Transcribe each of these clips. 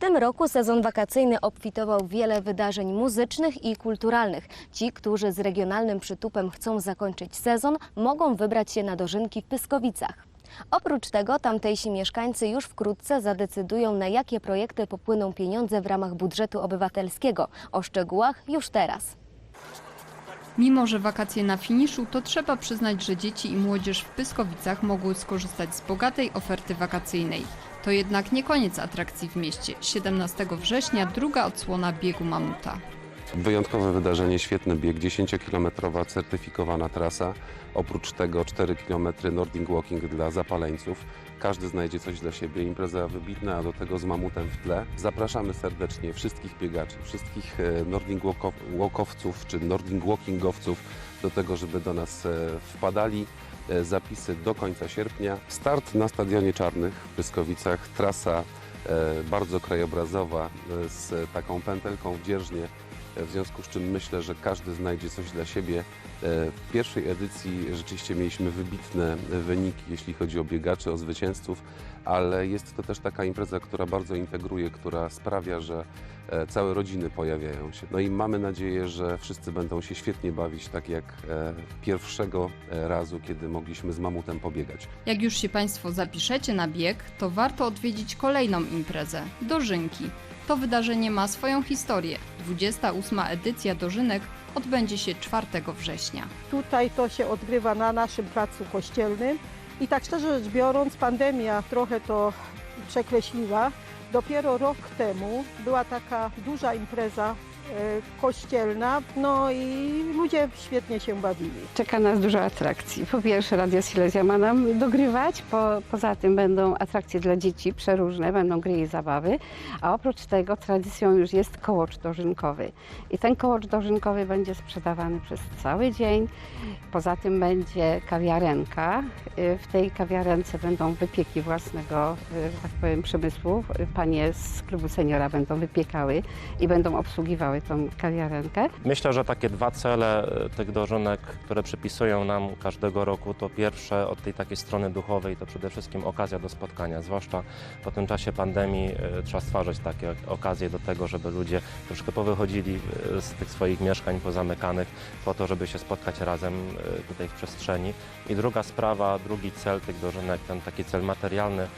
tym roku sezon wakacyjny obfitował wiele wydarzeń muzycznych i kulturalnych. Ci, którzy z regionalnym przytupem chcą zakończyć sezon, mogą wybrać się na dożynki w Pyskowicach. Oprócz tego tamtejsi mieszkańcy już wkrótce zadecydują, na jakie projekty popłyną pieniądze w ramach budżetu obywatelskiego. O szczegółach już teraz. Mimo, że wakacje na finiszu, to trzeba przyznać, że dzieci i młodzież w Pyskowicach mogły skorzystać z bogatej oferty wakacyjnej. To jednak nie koniec atrakcji w mieście. 17 września druga odsłona biegu mamuta. Wyjątkowe wydarzenie, świetny bieg, 10-kilometrowa certyfikowana trasa. Oprócz tego 4 km Nordic Walking dla zapaleńców. Każdy znajdzie coś dla siebie, impreza wybitna, a do tego z mamutem w tle. Zapraszamy serdecznie wszystkich biegaczy, wszystkich e, walko- walkowców czy Nordic walkingowców do tego, żeby do nas e, wpadali. E, Zapisy do końca sierpnia. Start na Stadionie Czarnych w Pyskowicach. Trasa bardzo krajobrazowa z taką pętelką w dzierżnie. W związku z czym myślę, że każdy znajdzie coś dla siebie. E, W pierwszej edycji rzeczywiście mieliśmy wybitne wyniki, jeśli chodzi o biegaczy, o zwycięzców, ale jest to też taka impreza, która bardzo integruje, która sprawia, że e, całe rodziny pojawiają się. No i mamy nadzieję, że wszyscy będą się świetnie bawić, tak jak e, pierwszego razu, kiedy mogliśmy z mamutem pobiegać. Jak już się Państwo zapiszecie na bieg, to warto odwiedzić kolejną imprezę Dożynki. To wydarzenie ma swoją historię. 28. edycja Dożynek odbędzie się 4 września. Tutaj to się odgrywa na naszym placu kościelnym i tak szczerze rzecz biorąc, pandemia trochę to przekreśliła. Dopiero rok temu była taka duża impreza kościelna, no i ludzie świetnie się bawili. Czeka nas dużo atrakcji. Po pierwsze Radio Silesia ma nam dogrywać, po, poza tym będą atrakcje dla dzieci przeróżne, będą gry i zabawy, a oprócz tego tradycją już jest kołocz dożynkowy. I ten kołocz dożynkowy będzie sprzedawany przez cały dzień. Poza tym będzie kawiarenka. Y, W tej kawiarence będą wypieki własnego, że tak powiem, przemysłu. Panie z klubu seniora będą wypiekały i będą obsługiwały tą kawiarenkę. Myślę, że takie dwa cele e, tych dożynek, które przypisują nam każdego roku, to pierwsze od tej takiej strony duchowej to przede wszystkim okazja do spotkania, zwłaszcza po tym czasie pandemii e, trzeba stwarzać takie okazje do tego, żeby ludzie troszkę powychodzili e, z tych swoich mieszkań pozamykanych po to, żeby się spotkać razem tutaj w przestrzeni. I druga sprawa, drugi cel tych dożynek, ten taki cel materialny,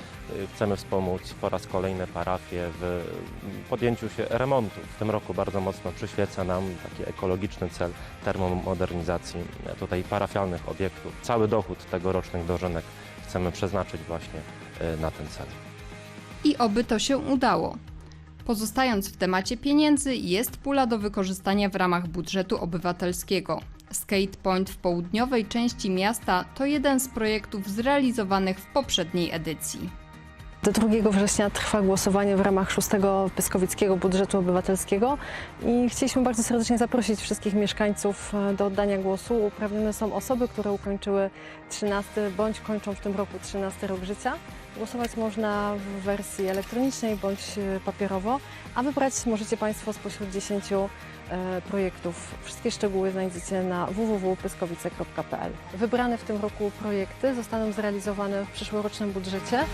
chcemy wspomóc po raz kolejny parafię w podjęciu się remontu. W tym roku bardzo mocno przyświeca nam taki ekologiczny cel termomodernizacji tutaj parafialnych obiektów. Cały dochód tegorocznych dożynek chcemy przeznaczyć właśnie e, na ten cel. I oby to się udało. Pozostając w temacie pieniędzy, jest pula do wykorzystania w ramach budżetu obywatelskiego. Skate Point w południowej części miasta to jeden z projektów zrealizowanych w poprzedniej edycji. Do 2 września trwa głosowanie w ramach 6 Pyskowickiego Budżetu Obywatelskiego i chcieliśmy bardzo serdecznie zaprosić wszystkich mieszkańców e, do oddania głosu. Uprawnione są osoby, które ukończyły 13 bądź kończą w tym roku 13 rok życia. Głosować można w wersji elektronicznej bądź e, papierowo, a wybrać możecie Państwo spośród 10 e, projektów. Wszystkie szczegóły znajdziecie na www.pyskowice.pl. Wybrane w tym roku projekty zostaną zrealizowane w przyszłorocznym budżecie.